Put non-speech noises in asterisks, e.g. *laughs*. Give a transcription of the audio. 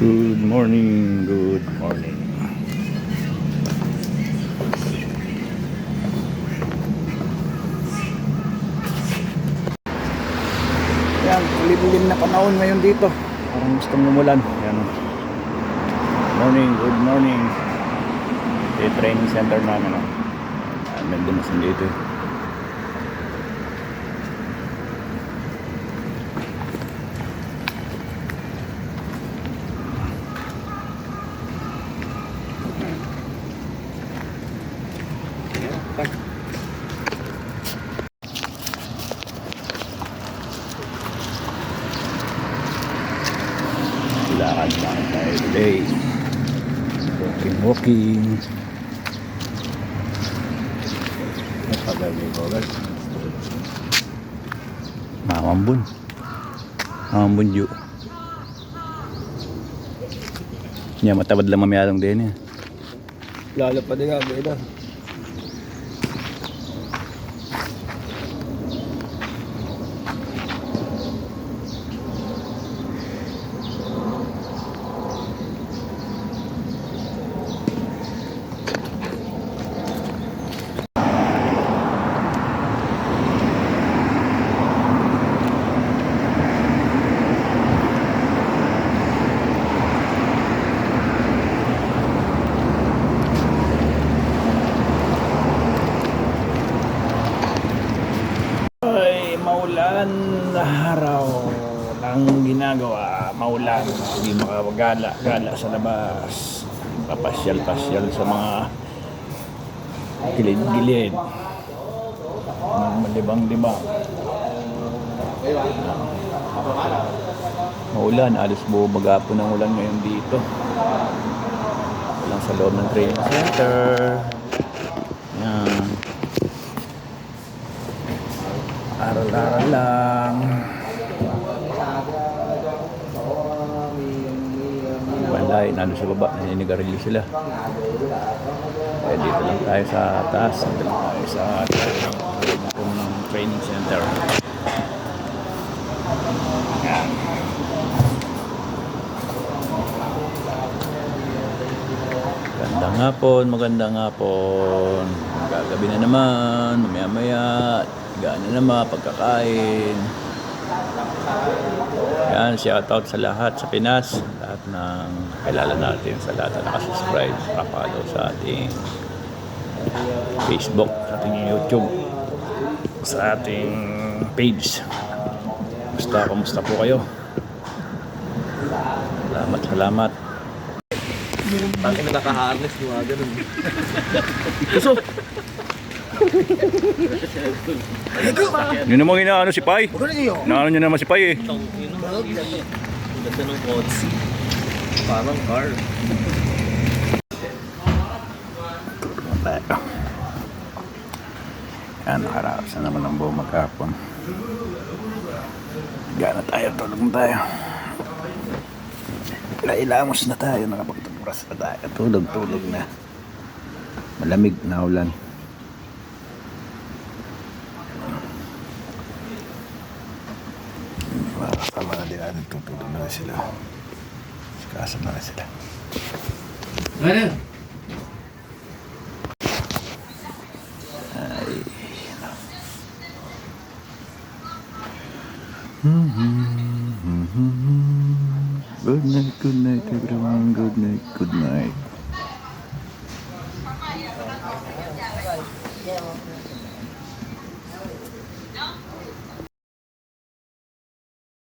Good morning, good morning. Yan, ulit-ulit na panahon ngayon dito. Parang gustong umulan. Yan. Morning, good morning. Ito yung training center namin. Oh. Yan, may dumasin dito. eh. Lakad lang today. Walking, walking. Napagawin ko agad. Mamambun. Mamambun yu. Niya matabad lang mamayalong din eh. Lalo pa din nga, na. Ay, maulan na araw ang ginagawa. Maulan. Hindi makagala gala sa labas. Papasyal-pasyal sa mga gilid-gilid. Mga malibang-libang. Maulan. Alos buo magapon ng ulan ngayon dito. Walang sa loob ng training center. Aral-aral lang. Balay, nalo sa baba, naninigarilyo sila. Kaya dito lang tayo sa taas. Dito lang tayo sa ng training center. Yan. Magandang hapon, magandang hapon. Gagabi na naman, mamaya maya, gana naman, pagkakain. Yan, shout out sa lahat sa Pinas, lahat ng kilala natin, sa lahat na nakasubscribe, nakapollow sa ating Facebook, sa ating YouTube, sa ating page. Basta, kumusta po kayo? Salamat, salamat. Bakit na naka-harness yung mga ganun? *laughs* Yun namang inaano si Pai. Naano niya naman si Pai eh. Ganda ng kotse. Parang car. tayo. Yan, nakaraos na naman ang buong maghapon. Gana tayo, tulog na tayo. Nailamos na tayo, nakapagtuburas na tayo. Tulog, tulog na. Malamig na ulan. Mga kasama na din natin, tutulog na sila. Sikasa na rin sila. Ano? Good night, good night everyone. Good night, good night.